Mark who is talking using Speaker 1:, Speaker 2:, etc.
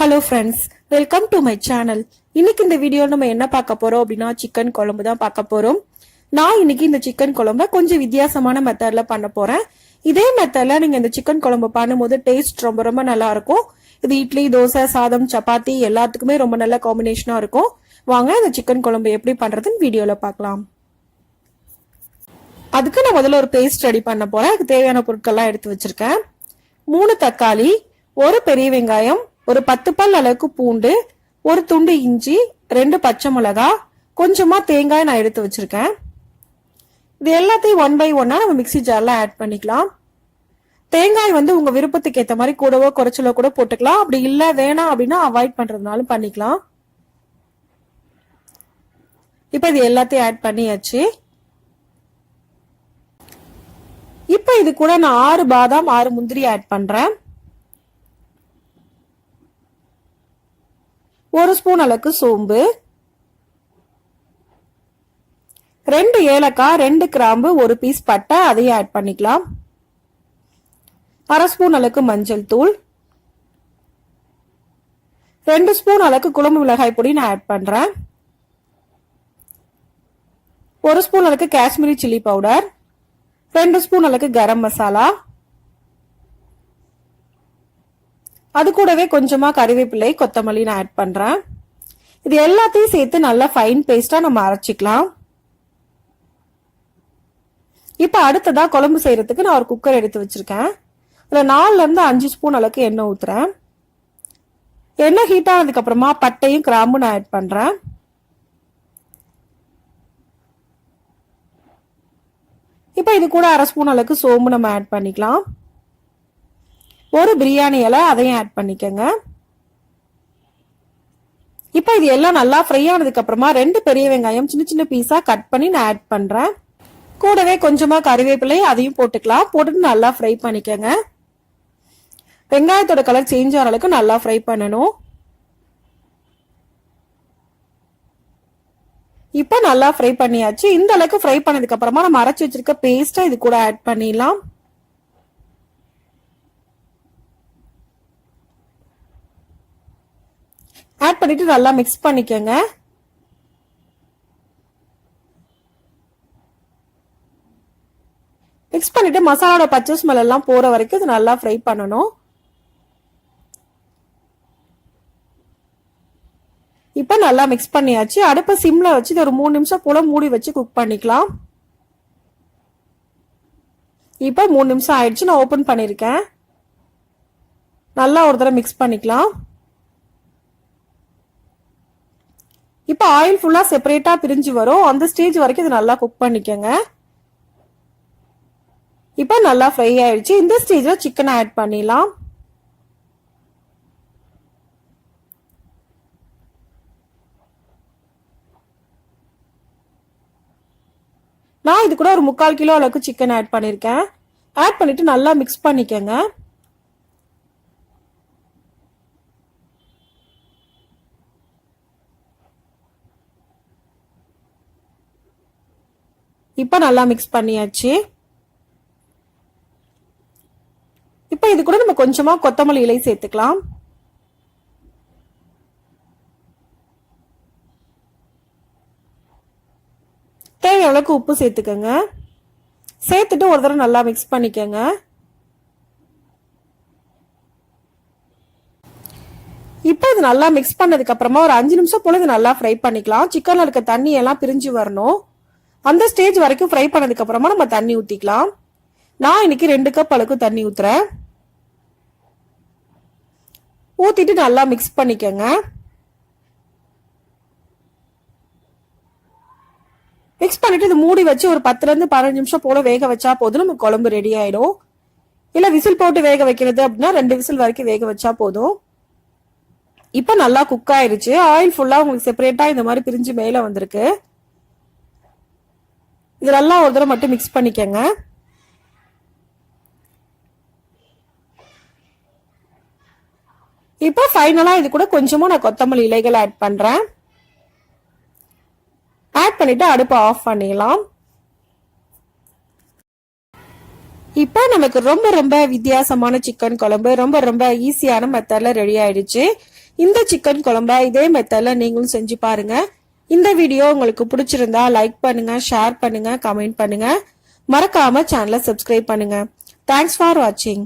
Speaker 1: Hello friends welcome to my channel இன்னைக்கு இந்த video நம்ம என்ன பார்க்க போறோம் அப்படின்னா சிக்கன் குழம்பு தான் பார்க்க போறோம். நான் இன்னைக்கு இந்த சிக்கன் குழம்ப கொஞ்சம் வித்தியாசமான மெத்தட்ல பண்ண போறேன். இதே மெத்தட்ல நீங்க இந்த சிக்கன் குழம்பு பண்ணும்போது டேஸ்ட் ரொம்ப ரொம்ப நல்லா இருக்கும். இது இட்லி தோசை சாதம் சப்பாத்தி எல்லாத்துக்குமே ரொம்ப நல்ல காம்பினேஷனா இருக்கும். வாங்க இந்த சிக்கன் குழம்பு எப்படி பண்றதுன்னு வீடியோல பார்க்கலாம். அதுக்கு நான் முதல்ல ஒரு பேஸ்ட் ரெடி பண்ண போறேன். அதுக்கு தேவையான பொருட்கள்லாம் எடுத்து வச்சிருக்கேன். மூணு தக்காளி ஒரு பெரிய வெங்காயம் ஒரு பத்து பல் அளவுக்கு பூண்டு ஒரு துண்டு இஞ்சி ரெண்டு பச்சை மிளகா கொஞ்சமா தேங்காய் நான் எடுத்து வச்சிருக்கேன். இது எல்லாத்தையும் ஒன் பை ஒன்னா நம்ம மிக்சி ஜார்ல ஆட் பண்ணிக்கலாம். தேங்காய் வந்து உங்க விருப்பத்துக்கு ஏத்த மாதிரி கூடவோ குறைச்சலோ கூட போட்டுக்கலாம். அப்படி இல்ல வேணாம் அப்படின்னா அவாய்ட் பண்றதுனாலும் பண்ணிக்கலாம். இப்ப இது எல்லாத்தையும் ஆட் பண்ணியாச்சு. இப்ப இது கூட நான் ஆறு பாதாம் ஆறு முந்திரி ஆட் பண்றேன். ஒரு ஸ்பூன் அளவுக்கு சோம்பு. ரெண்டு ஏலக்காய் ரெண்டு கிராம்பு ஒரு பீஸ் பட்டை அதையும் ஆட் பண்ணிக்கலாம். அரை ஸ்பூன் அளவுக்கு மஞ்சள் தூள். ரெண்டு ஸ்பூன் அளவுக்கு குழம்பு மிளகாய் பொடி நான் ஆட் பண்ணுறேன் ஒரு ஸ்பூன் அளவுக்கு காஷ்மீரி சில்லி பவுடர். ரெண்டு ஸ்பூன் அளவுக்கு கரம் மசாலா. அது கூடவே கொஞ்சமா கறிவேப்பிலை கொத்தமல்லி நான் ஆட் பண்றேன். இது எல்லாத்தையும் சேர்த்து நல்லா ஃபைன் பேஸ்டா நம்ம அரைச்சிக்கலாம். இப்ப அடுத்ததா குழம்பு செய்யறதுக்கு நான் ஒரு குக்கர் எடுத்து வச்சிருக்கேன். இதுல நாலுல இருந்து அஞ்சு ஸ்பூன் அளவுக்கு எண்ணெய் ஊத்துறேன். எண்ணெய் ஹீட் ஆனதுக்கு அப்புறமா பட்டையும் கிராம்பு நான் ஆட் பண்றேன். இப்போ இது கூட அரை ஸ்பூன் அளவுக்கு சோம்பு நம்ம ஆட் பண்ணிக்கலாம். ஒரு பிரியாணி இலை அதையும் ஆட் பண்ணிக்கோங்க. இப்போ இது எல்லாம் நல்லா ஃப்ரை ஆனதுக்கு அப்புறமா ரெண்டு பெரிய வெங்காயம் சின்ன சின்ன பீஸா கட் பண்ணி நான் ஆட் பண்றேன். கூடவே கொஞ்சமா கறிவேப்பிலை அதையும் போட்டுக்கலாம். போட்டுட்டு நல்லா ஃப்ரை பண்ணிக்கோங்க. வெங்காயத்தோட கலர் சேஞ்ச் ஆகிற அளவுக்கு நல்லா ஃப்ரை பண்ணணும். இப்போ நல்லா ஃப்ரை பண்ணியாச்சு. இந்த அளவுக்கு ஃப்ரை பண்ணதுக்கு அப்புறமா நம்ம அரைச்சி வச்சிருக்க பேஸ்ட்டை இது கூட ஆட் பண்ணிடலாம். ஆட் பண்ணிட்டு நல்லா மிக்ஸ் பண்ணிக்கோங்க. மிக்ஸ் பண்ணிட்டு மசாலாவோட பச்சை ஸ்மெல் எல்லாம் போற வரைக்கும் இது நல்லா ஃப்ரை பண்ணணும். இப்போ நல்லா மிக்ஸ் பண்ணியாச்சு. அடுப்பை சிம்ல வச்சு இது ஒரு மூணு நிமிஷம் போல மூடி வச்சு குக் பண்ணிக்கலாம். இப்போ மூணு நிமிஷம் ஆயிடுச்சு நான் ஓபன் பண்ணிருக்கேன். நல்லா ஒரு தடவை மிக்ஸ் பண்ணிக்கலாம். இப்போ ஆயில் ஃபுல்லாக செப்பரேட்டாக பிரிஞ்சு வரும். அந்த ஸ்டேஜ் வரைக்கும் இது நல்லா குக் பண்ணிக்கோங்க. இப்போ நல்லா ஃப்ரை ஆயிடுச்சு. இந்த ஸ்டேஜில் சிக்கன் ஆட் பண்ணிடலாம். நான் இது கூட ஒரு முக்கால் கிலோ அளவுக்கு சிக்கன் ஆட் பண்ணியிருக்கேன் ஆட் பண்ணிவிட்டு நல்லா மிக்ஸ் பண்ணிக்கோங்க. இப்போ நல்லா மிக்ஸ் பண்ணியாச்சு. இப்போ இது கூட நம்ம கொஞ்சமா கொத்தமல்லி இலை சேர்த்துக்கலாம். தேவையான அளவுக்கு உப்பு சேர்த்துக்கோங்க. சேர்த்துட்டு ஒரு தடவை நல்லா மிக்ஸ் பண்ணிக்கோங்க. இப்போ இது நல்லா மிக்ஸ் பண்ணதுக்கு அப்புறமா ஒரு அஞ்சு நிமிஷம் போல இது நல்லா ஃப்ரை பண்ணிக்கலாம். சிக்கன்ல இருக்க தண்ணி எல்லாம் பிரிஞ்சு வரணும். அந்த ஸ்டேஜ் வரைக்கும் ஃப்ரை பண்ணதுக்கு அப்புறமா நம்ம தண்ணி ஊத்திக்கலாம். நான் இன்னைக்கு ரெண்டு கப் அளவுக்கு தண்ணி ஊத்துறேன். ஊத்திட்டு நல்லா மிக்ஸ் பண்ணிக்கோங்க. மிக்ஸ் பண்ணிட்டு இது மூடி வச்சு ஒரு பத்துல இருந்து பதினஞ்சு நிமிஷம் போல வேக வச்சா போதும். நம்ம குழம்பு ரெடி ஆயிடும். இல்ல விசில் போட்டு வேக வைக்கிறது அப்படின்னா ரெண்டு விசில் வரைக்கும் வேக வச்சா போதும். இப்ப நல்லா குக் ஆயிருச்சு. ஆயில் ஃபுல்லா உங்களுக்கு செப்பரேட்டா இந்த மாதிரி பிரிஞ்சு மேல வந்திருக்கு. இது நல்லா ஒரு தடவை மட்டும் மிக்ஸ் பண்ணிக்கங்க. இப்போ ஃபைனலாக இது கூட கொஞ்சமாக நான் கொத்தமல்லி இலைகள் ஆட் பண்ணுறேன் ஆட் பண்ணிவிட்டு அடுப்பை ஆஃப் பண்ணிடலாம். இப்போ நமக்கு ரொம்ப ரொம்ப வித்தியாசமான சிக்கன் குழம்பு ரொம்ப ரொம்ப ஈஸியான மெத்தடில் ரெடி ஆயிடுச்சு. இந்த சிக்கன் குழம்ப இதே மெத்தடில் நீங்களும் செஞ்சு பாருங்கள் இந்த வீடியோ உங்களுக்கு பிடிச்சிருந்தா லைக் பண்ணுங்க ஷேர் பண்ணுங்க கமெண்ட் பண்ணுங்க. மறக்காம சேனலை சப்ஸ்கிரைப் பண்ணுங்க. தேங்க்ஸ் ஃபார் வாட்சிங்